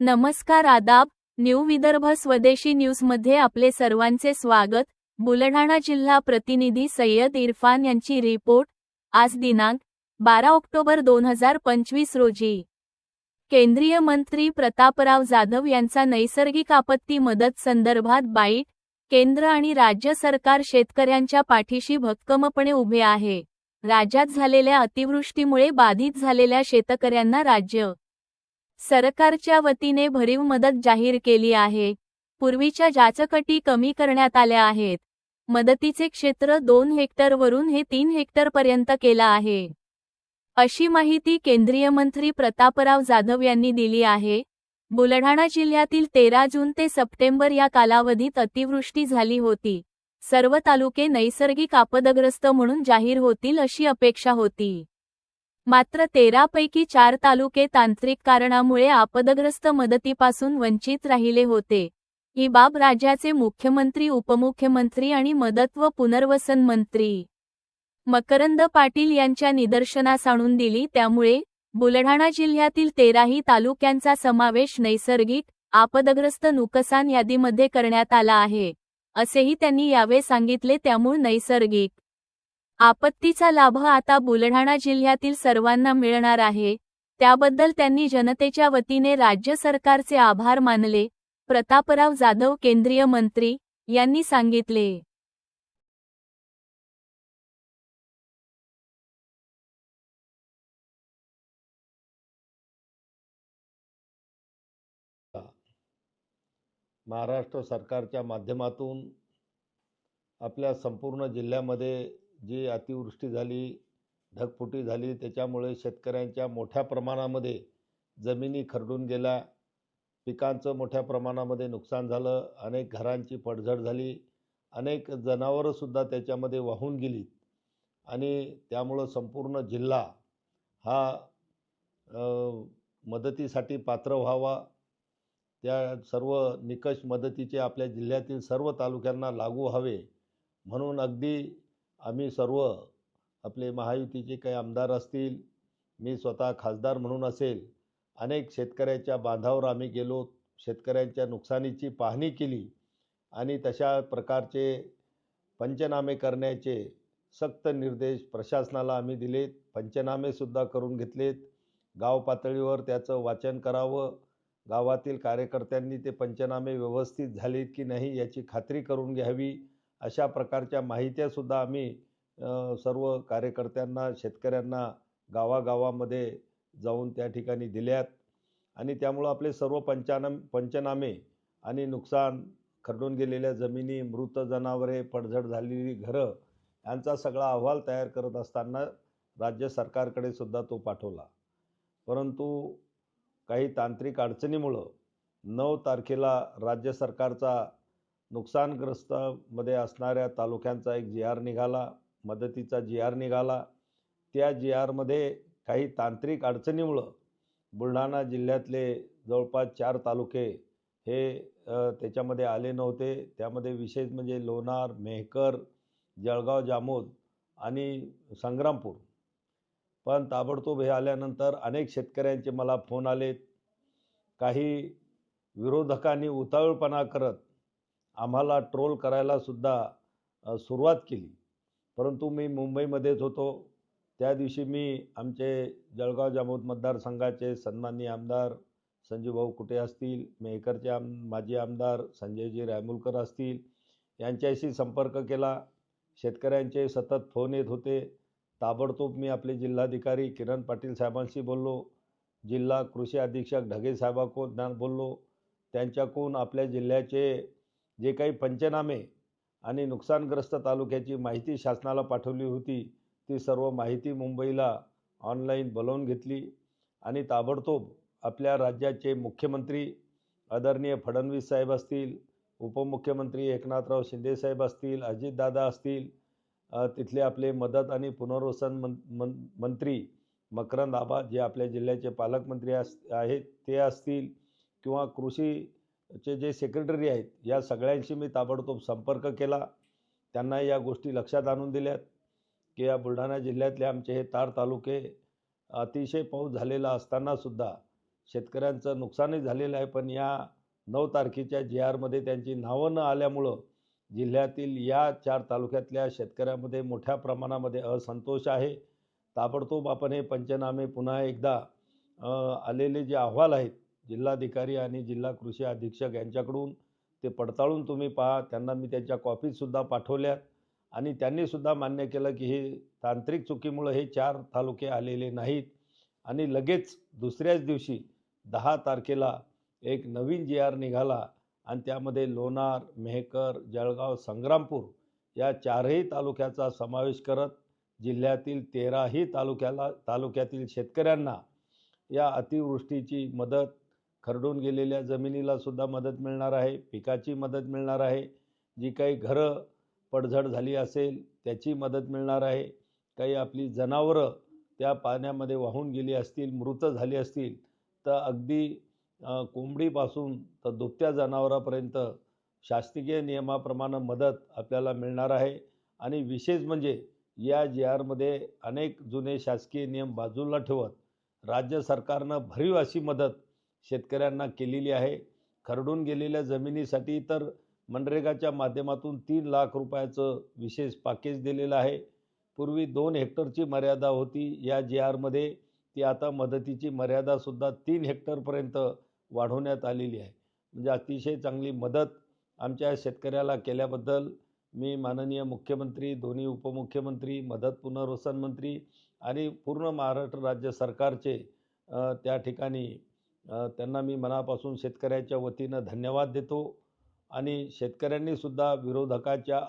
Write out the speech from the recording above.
नमस्कार आदाब न्यू विदर्भ स्वदेशी न्यूजमध्ये आपले सर्वांचे स्वागत. बुलढाणा जिल्हा प्रतिनिधी सय्यद इरफान यांची रिपोर्ट आज दिनांक बारा ऑक्टोबर दोन हजार पंचवीस रोजी. केंद्रीय मंत्री प्रतापराव जाधव यांचा नैसर्गिक आपत्ती मदत संदर्भात बाईट केंद्र आणि राज्य सरकार शेतकऱ्यांच्या पाठीशी भक्कमपणे उभे आहे. राज्यात झालेल्या अतिवृष्टीमुळे बाधित झालेल्या शेतकऱ्यांना राज्य सरकारच्या वतीने भरीव मदत जाहीर केली आहे. पूर्वीच्या जाचकटी कमी करण्यात आल्या आहेत. मदतीचे क्षेत्र दोन हेक्टरवरून हे तीन हेक्टरपर्यंत केला आहे. अशी माहिती केंद्रीय मंत्री प्रतापराव जाधव यांनी दिली आहे. बुलढाणा जिल्ह्यातील तेरा जून ते सप्टेंबर या कालावधीत अतिवृष्टी झाली होती. सर्व तालुके नैसर्गिक आपदग्रस्त म्हणून जाहीर होतील अशी अपेक्षा होती. मात्र तेरापैकी चार तालुके तांत्रिक कारणामुळे आपदग्रस्त मदतीपासून वंचित राहिले होते. ही बाब राज्याचे मुख्यमंत्री उपमुख्यमंत्री आणि मदत व पुनर्वसन मंत्री मकरंद पाटील यांच्या निदर्शनास आणून दिली त्यामुळे बुलढाणा जिल्ह्यातील तेराही तालुक्यांचा समावेश नैसर्गिक आपदग्रस्त नुकसान यादीमध्ये करण्यात आला आहे असेही त्यांनी यावेळी सांगितले. त्यामुळे नैसर्गिक आपत्तीचा लाभ आता बुलढाणा जिल्ह्यातील सर्वांना मिळणार आहे. त्याबद्दल त्यांनी जनतेच्या वतीने राज्य सरकारचे आभार मानले. प्रतापराव जाधव केंद्रीय मंत्री यांनी सांगितले. महाराष्ट्र सरकारच्या माध्यमातून आपल्या संपूर्ण जिल्ह्यामध्ये जी अतिवृष्टी झाली ढगफुटी झाली त्याच्यामुळे शेतकऱ्यांच्या मोठ्या प्रमाणामध्ये जमिनी खरडून गेल्या. पिकांचं मोठ्या प्रमाणामध्ये नुकसान झालं अनेक घरांची पडझड झाली अनेक जनावरंसुद्धा त्याच्यामध्ये वाहून गेली. आणि त्यामुळं संपूर्ण जिल्हा हा मदतीसाठी पात्र व्हावा त्या सर्व निकष मदतीचे आपल्या जिल्ह्यातील सर्व तालुक्यांना लागू हवे. म्हणून अगदी आम्ही सर्व आपले महायुतीचे काही आमदार असतील मी स्वतः खासदार म्हणून असेल अनेक शेतकऱ्याच्या बांधावर आम्ही गेलो शेतकऱ्यांच्या नुकसानीची पाहणी केली आणि तशा प्रकारचे पंचनामे करण्याचे सक्त निर्देश प्रशासनाला आम्ही दिलेत. पंचनामेसुद्धा करून घेतलेत. गाव पातळीवर त्याचं वाचन करावं. गावातील कार्यकर्त्यांनी ते पंचनामे व्यवस्थित झालेत की नाही याची खात्री करून घ्यावी अशा प्रकारच्या माहित्यासुद्धा आम्ही सर्व कार्यकर्त्यांना शेतकऱ्यांना गावागावामध्ये जाऊन त्या ठिकाणी दिल्यात. आणि त्यामुळं आपले सर्व पंचानम पंचनामे आणि नुकसान खरडून गेलेल्या जमिनी मृत जनावरे पडझड झालेली घरं यांचा सगळा अहवाल तयार करत असताना राज्य सरकारकडे सुद्धा तो पाठवला. परंतु काही तांत्रिक अडचणीमुळं नऊ तारखेला राज्य सरकारचा नुकसानग्रस्तमध्ये असणाऱ्या तालुक्यांचा एक जी आर निघाला मदतीचा जी आर निघाला. त्या जी आरमध्ये काही तांत्रिक अडचणीमुळं बुलढाणा जिल्ह्यातले जवळपास चार तालुके हे त्याच्यामध्ये आले नव्हते. त्यामध्ये विशेष म्हणजे लोणार मेहकर जळगाव जामोद आणि संग्रामपूर. पण ताबडतोब हे आल्यानंतर अनेक शेतकऱ्यांचे मला फोन आलेत. काही विरोधकांनी उतावळपणा करत आम्हाला ट्रोल करायलासुद्धा सुरुवात केली. परंतु मी मुंबईमध्येच होतो. त्या दिवशी मी आमचे जळगाव जामोद मतदारसंघाचे सन्माननीय आमदार संजूभाऊ कुटे असतील मेहकरचे आम माजी आमदार संजयजी रायमुलकर असतील यांच्याशी संपर्क केला. शेतकऱ्यांचे सतत फोन येत होते. ताबडतोब मी आपले जिल्हाधिकारी किरण पाटील साहेबांशी बोललो. जिल्हा कृषी अधीक्षक ढगे साहेबांना बोललो. त्यांच्याकडून आपल्या जिल्ह्याचे जे काही पंचनामे आणि नुकसानग्रस्त तालुक्याची माहिती शासनाला पाठवली होती ती सर्व माहिती मुंबईला ऑनलाईन बोलवून घेतली आणि ताबडतोब आपल्या राज्याचे मुख्यमंत्री आदरणीय फडणवीस साहेब असतील उपमुख्यमंत्री एकनाथराव शिंदेसाहेब असतील अजितदादा असतील तिथले आपले मदत आणि पुनर्वसन मं मं मंत्री मकरंद आबा जे आपल्या जिल्ह्याचे पालकमंत्री अस आहेत ते असतील किंवा कृषीचे जे सेक्रेटरी आहेत या सगळ्यांशी मी ताबडतोब संपर्क केला. त्यांना या गोष्टी लक्षात आणून दिल्यात की या बुलढाणा जिल्ह्यातले आमचे हे तार तालुके अतिशय पाऊस झालेला असतानासुद्धा शेतकऱ्यांचं नुकसानही झालेलं आहे. पण या नऊ तारखेच्या जी आरमध्ये त्यांची नावं न आल्यामुळं जिल्ह्यातील या चार तालुक्यातल्या शेतकऱ्यामध्ये मोठ्या प्रमाणामध्ये असंतोष आहे. ताबडतोब आपण हे पंचनामे पुन्हा एकदा आलेले जे अहवाल आहेत जिल्हाधिकारी आणि जिल्हा कृषी अधीक्षक यांच्याकडून ते पडताळून तुम्ही पहा. त्यांना मी त्यांच्या कॉपीजसुद्धा पाठवल्यात आणि त्यांनीसुद्धा मान्य केलं की हे तांत्रिक चुकीमुळं हे चार तालुके आलेले नाहीत आणि लगेच दुसऱ्याच दिवशी दहा तारखेला एक नवीन जी आर निघाला. आणि त्यामध्ये लोणार मेहकर जळगाव संग्रामपूर या चारही तालुक्याचा समावेश करत जिल्ह्यातील तेराही तालुक्याला तालुक्यातील शेतकऱ्यांना या अतिवृष्टीची मदत खरडून गेलेल्या जमिनीला सुद्धा मदत मिळणार आहे पिकाची मदत मिळणार आहे जी काही घरं पडझड झाली असेल त्याची मदत मिळणार आहे काही आपली जनावरं त्या पाण्यामध्ये वाहून गेली असतील मृत झाली असतील तर अगदी कोंबडीपासून तर दुभत्या जनावरापर्यंत शासकीय नियमाप्रमाणे मदत आपल्याला मिळणार आहे. आणि विशेष म्हणजे या जी आरमध्ये अनेक जुने शासकीय नियम बाजूला ठेवत राज्य सरकारनं भरीव अशी मदत शेतकऱ्यांना केलेली आहे. खरडून गेलेल्या जमिनीसाठी तर मनरेगाच्या माध्यमातून तीन लाख रुपयाचं विशेष पॅकेज दिलेलं आहे. पूर्वी दोन हेक्टरची मर्यादा होती. या जी आरमध्ये ती आता मदतीची मर्यादासुद्धा तीन हेक्टरपर्यंत वाढवण्यात आलेली आहे. म्हणजे अतिशय चांगली मदत आमच्या शेतकऱ्याला केल्याबद्दल मी माननीय मुख्यमंत्री दोन्ही उपमुख्यमंत्री मदत पुनर्वसन मंत्री आणि पूर्ण महाराष्ट्र राज्य सरकारचे त्या ठिकाणी त्यांना मी मनापासून शेतकऱ्याच्या वतीनं धन्यवाद देतो आणि शेतकऱ्यांनीसुद्धा विरोधकाच्या